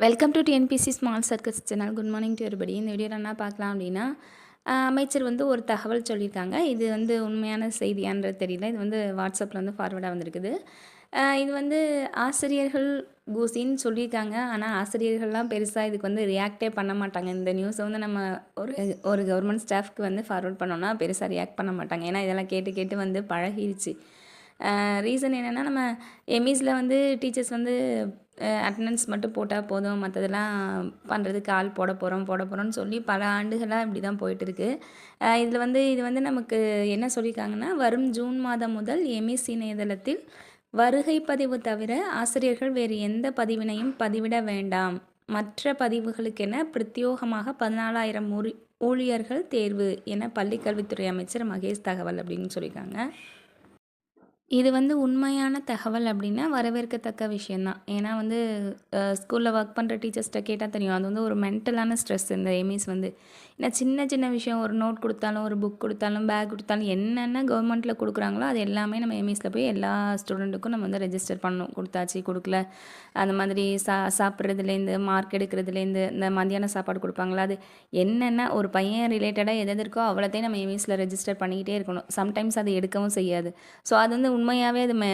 Welcome to TNPC small circus channel good morning to everybody இந்த வீடியோவில் என்ன பார்க்கலாம் அப்படின்னா அமைச்சர் வந்து ஒரு தகவல் சொல்லியிருக்காங்க. இது வந்து உண்மையான செய்தியான்றது தெரியல. இது வந்து வாட்ஸ்அப்பில் வந்து ஃபார்வர்டாக வந்திருக்குது. இது வந்து ஆசிரியர்கள் கூசின்னு சொல்லியிருக்காங்க. ஆனால் ஆசிரியர்கள்லாம் பெருசாக இதுக்கு வந்து ரியாக்டே பண்ண மாட்டாங்க. இந்த நியூஸை வந்து நம்ம ஒரு ஒரு கவர்மெண்ட் ஸ்டாஃப்க்கு வந்து ஃபார்வர்ட் பண்ணோம்னா பெருசாக ரியாக்ட் பண்ண மாட்டாங்க. ஏன்னா இதெல்லாம் கேட்டு கேட்டு வந்து பழகிருச்சு. ரீசன் என்னென்னா நம்ம எம்இஸில் வந்து டீச்சர்ஸ் வந்து அட்டண்டன்ஸ் மட்டும் போட்டால் போதும். மற்றதெல்லாம் பண்ணுறதுக்கு ஆள் போட போகிறோம் போட போகிறோம்னு சொல்லி பல ஆண்டுகளாக இப்படி தான் போயிட்டுருக்கு இதில் வந்து இது வந்து நமக்கு என்ன சொல்லியிருக்காங்கன்னா வரும் ஜூன் மாதம் முதல் எம்இசி இணையதளத்தில் வருகை பதிவு தவிர ஆசிரியர்கள் வேறு எந்த பதிவினையும் பதிவிட வேண்டாம். மற்ற பதிவுகளுக்கென பிரத்யோகமாக பதினாலாயிரம் ஊழியர்கள் தேர்வு என பள்ளிக்கல்வித்துறை அமைச்சர் மகேஷ் தகவல் அப்படின்னு சொல்லியிருக்காங்க. இது வந்து உண்மையான தகவல் அப்படின்னா வரவேற்கத்தக்க விஷயந்தான் ஏன்னா வந்து ஸ்கூலில் ஒர்க் பண்ணுற டீச்சர்ஸ்கிட்ட கேட்டால் தெரியும். அது வந்து ஒரு மென்டலான ஸ்ட்ரெஸ் இந்த எம்இஸ் வந்து. ஏன்னா சின்ன சின்ன விஷயம் ஒரு நோட் கொடுத்தாலும் ஒரு புக் கொடுத்தாலும் பேக் கொடுத்தாலும் என்னென்ன கவர்மெண்ட்டில் கொடுக்குறாங்களோ அது எல்லாமே நம்ம எம்இஸில் போய் எல்லா ஸ்டூடெண்ட்டுக்கும் நம்ம வந்து ரெஜிஸ்டர் பண்ணணும். கொடுத்தாச்சு கொடுக்கல. அந்த மாதிரி சா சாப்பிட்றதுலேருந்து மார்க் எடுக்கிறதுலேருந்து இந்த மதியான சாப்பாடு கொடுப்பாங்களா? அது என்னென்ன ஒரு பையன் ரிலேட்டடாக எது இருக்கோ அவ்வளோத்தையும் நம்ம எம்இஸில் ரெஜிஸ்டர் பண்ணிக்கிட்டே இருக்கணும். சம்டைம்ஸ் அது எடுக்கவும் செய்யாது. ஸோ அது வந்து உண்மையாகவே அது மே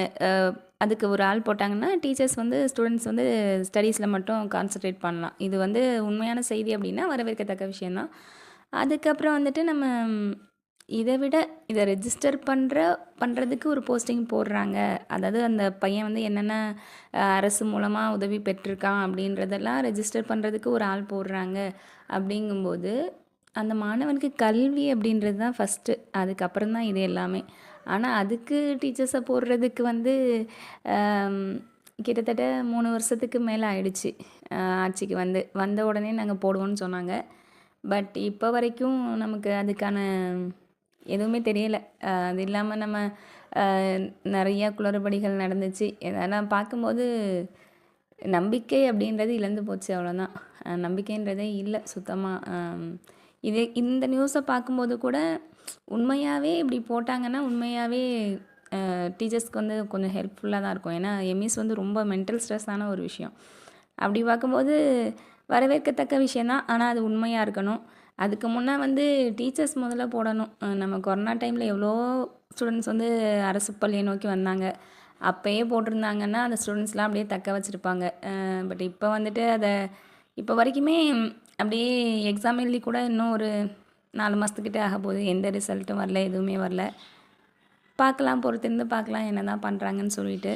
அதுக்கு ஒரு ஆள் போட்டாங்கன்னா டீச்சர்ஸ் வந்து ஸ்டூடெண்ட்ஸ் வந்து ஸ்டடீஸில் மட்டும் கான்சன்ட்ரேட் பண்ணலாம். இது வந்து உண்மையான செய்தி அப்படின்னா வரவேற்கத்தக்க விஷயந்தான் அதுக்கப்புறம் வந்துட்டு நம்ம இதை விட இதை ரெஜிஸ்டர் பண்ணுற பண்ணுறதுக்கு ஒரு போஸ்டிங் போடுறாங்க. அதாவது அந்த பையன் வந்து என்னென்ன அரசு மூலமாக உதவி பெற்றிருக்கான் அப்படின்றதெல்லாம் ரெஜிஸ்டர் பண்ணுறதுக்கு ஒரு ஆள் போடுறாங்க. அப்படிங்கும்போது அந்த மாணவனுக்கு கல்வி அப்படின்றது தான் ஃபஸ்ட்டு அதுக்கப்புறம் தான் இது எல்லாமே. ஆனால் அதுக்கு டீச்சர்ஸை போடுறதுக்கு வந்து கிட்டத்தட்ட மூணு வருஷத்துக்கு மேலே ஆயிடுச்சு. ஆட்சிக்கு வந்து. வந்த உடனே நாங்கள் போடுவோம்னு சொன்னாங்க. பட் இப்போ வரைக்கும் நமக்கு அதுக்கான எதுவுமே தெரியலை. அது இல்லாமல் நம்ம நிறையா குளறுபடிகள் நடந்துச்சு. அதெல்லாம் பார்க்கும்போது நம்பிக்கை அப்படின்றது இழந்து போச்சு அவ்வளோதான் நம்பிக்கைன்றதே இல்லை சுத்தமாக இது இந்த நியூஸை பார்க்கும்போது கூட உண்மையாகவே இப்படி போட்டாங்கன்னா உண்மையாகவே டீச்சர்ஸ்க்கு வந்து கொஞ்சம் ஹெல்ப்ஃபுல்லாக தான் இருக்கும். ஏன்னா எம்இஸ் வந்து ரொம்ப மென்டல் ஸ்ட்ரெஸ்ஸான ஒரு விஷயம். அப்படி பார்க்கும்போது வரவேற்கத்தக்க விஷயந்தான் ஆனால் அது உண்மையாக இருக்கணும். அதுக்கு முன்னே வந்து டீச்சர்ஸ் முதல்ல போடணும். நம்ம கொரோனா டைமில் எவ்வளோ ஸ்டூடெண்ட்ஸ் வந்து அரசு பள்ளியை நோக்கி வந்தாங்க. அப்போயே போட்டிருந்தாங்கன்னா அந்த ஸ்டூடெண்ட்ஸ்லாம் அப்படியே தக்க வச்சுருப்பாங்க. பட் இப்போ வந்துட்டு அதை இப்போ வரைக்குமே அப்படியே எக்ஸாம் எழுதி கூட இன்னும் ஒரு நாலு மாதத்துக்கிட்டே ஆக போகுது. எந்த ரிசல்ட்டும் வரல எதுவுமே வரல. பார்க்கலாம் பொறுத்திருந்து பார்க்கலாம் என்ன தான் பண்ணுறாங்கன்னு சொல்லிட்டு.